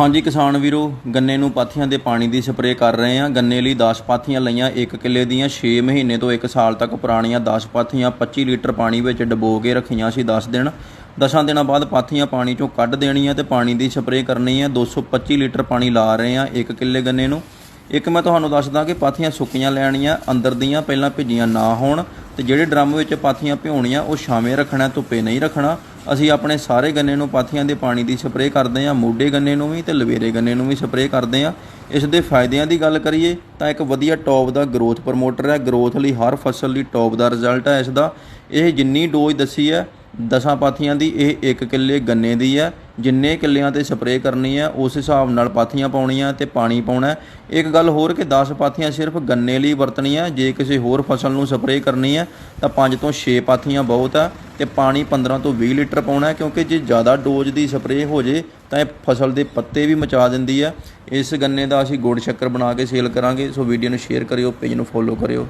ਹਾਂਜੀ ਕਿਸਾਨ ਵੀਰੋ, ਗੰਨੇ ਨੂੰ ਪਾਥੀਆਂ ਦੇ ਪਾਣੀ ਦੀ ਸਪਰੇਅ ਕਰ ਰਹੇ ਹਾਂ। ਗੰਨੇ ਲਈ 10 ਪਾਥੀਆਂ ਲਈਆਂ 1 ਕਿੱਲੇ ਦੀਆਂ। 6 ਮਹੀਨੇ ਤੋਂ 1 ਸਾਲ ਤੱਕ ਪੁਰਾਣੀਆਂ 10 ਪਾਥੀਆਂ 25 ਲੀਟਰ ਪਾਣੀ ਵਿੱਚ ਡਬੋ ਕੇ ਰੱਖੀਆਂ ਸੀ 10 ਦਿਨ। 10 ਦਿਨਾਂ ਬਾਅਦ ਪਾਥੀਆਂ ਪਾਣੀ ਚੋਂ ਕੱਢ ਦੇਣੀਆਂ ਤੇ ਪਾਣੀ ਦੀ ਸਪਰੇਅ ਕਰਨੀ ਹੈ। 225 ਲੀਟਰ ਪਾਣੀ ਲਾ ਰਹੇ ਹਾਂ 1 ਕਿੱਲੇ ਗੰਨੇ ਨੂੰ। ਇੱਕ ਮੈਂ ਤੁਹਾਨੂੰ ਦੱਸਦਾ ਕਿ ਪਾਥੀਆਂ ਸੁੱਕੀਆਂ ਲੈਣੀਆਂ, ਅੰਦਰ ਦੀਆਂ ਪਹਿਲਾਂ ਭਿੱਜੀਆਂ ਨਾ ਹੋਣ ਤੇ ਜਿਹੜੇ ਡਰਮ ਵਿੱਚ ਪਾਥੀਆਂ ਭਿਉਣੀਆਂ, ਉਹ ਛਾਵੇਂ ਰੱਖਣਾ, ਧੁੱਪੇ ਨਹੀਂ ਰੱਖਣਾ। ਅਸੀਂ ਆਪਣੇ ਸਾਰੇ ਗੰਨੇ ਨੂੰ ਪਾਥੀਆਂ ਦੇ ਪਾਣੀ ਦੀ ਸਪਰੇਅ ਕਰਦੇ ਹਾਂ, ਮੋਢੇ ਗੰਨੇ ਨੂੰ ਵੀ ਤੇ ਲਵੇਰੇ ਗੰਨੇ ਨੂੰ ਵੀ ਸਪਰੇਅ ਕਰਦੇ ਹਾਂ। ਇਸ ਦੇ ਫਾਇਦਿਆਂ ਦੀ ਗੱਲ ਕਰੀਏ ਤਾਂ ਇੱਕ ਵਧੀਆ ਟੌਪ ਦਾ ਗਰੋਥ ਪ੍ਰਮੋਟਰ ਹੈ। ਗਰੋਥ ਲਈ ਹਰ ਫਸਲ ਲਈ ਟੌਪ ਦਾ ਰਿਜ਼ਲਟ ਹੈ ਇਸ ਦਾ। ਇਹ ਜਿੰਨੀ ਡੋਜ਼ ਦੱਸੀ ਹੈ, ਦਸਾਂ ਪਾਥੀਆਂ ਦੀ, ਇਹ 1 ਕਿੱਲੇ ਗੰਨੇ ਦੀ ਹੈ। ਜਿੰਨੇ ਕਿੱਲਿਆਂ ਤੇ ਸਪਰੇਅ ਕਰਨੀ ਹੈ, ਉਸ ਹਿਸਾਬ ਨਾਲ ਪਾਥੀਆਂ ਪਾਉਣੀਆਂ ਤੇ ਪਾਣੀ ਪਾਉਣਾ ਇੱਕ ਗੱਲ ਹੋਰ ਕਿ 10 ਪਾਥੀਆਂ ਸਿਰਫ ਗੰਨੇ ਲਈ ਵਰਤਣੀਆਂ, ਜੇ ਕਿਸੇ ਹੋਰ ਫਸਲ ਨੂੰ ਸਪਰੇਅ ਕਰਨੀ ਹੈ, ਤਾਂ 5 ਤੋਂ 6 ਪਾਥੀਆਂ ਬਹੁਤ ਹੈ। ਤੇ ਪਾਣੀ 15 ਤੋਂ 20 ਲੀਟਰ ਪਾਉਣਾ ਕਿਉਂਕਿ ਜੇ ਜ਼ਿਆਦਾ ਡੋਜ਼ ਦੀ ਸਪਰੇਅ ਹੋ ਜੇ, ਤਾਂ ਇਹ ਫਸਲ ਦੇ ਪੱਤੇ ਵੀ ਮਚਾ ਦਿੰਦੀ ਹੈ। ਇਸ ਗੰਨੇ ਦਾ ਅਸੀਂ ਗੁੜ ਸ਼ੱਕਰ ਬਣਾ ਕੇ ਸੇਲ ਕਰਾਂਗੇ, ਸੋ ਵੀਡੀਓ ਨੂੰ ਸ਼ੇਅਰ ਕਰਿਓ ਪੇਜ ਨੂੰ ਫੋਲੋ ਕਰਿਓ।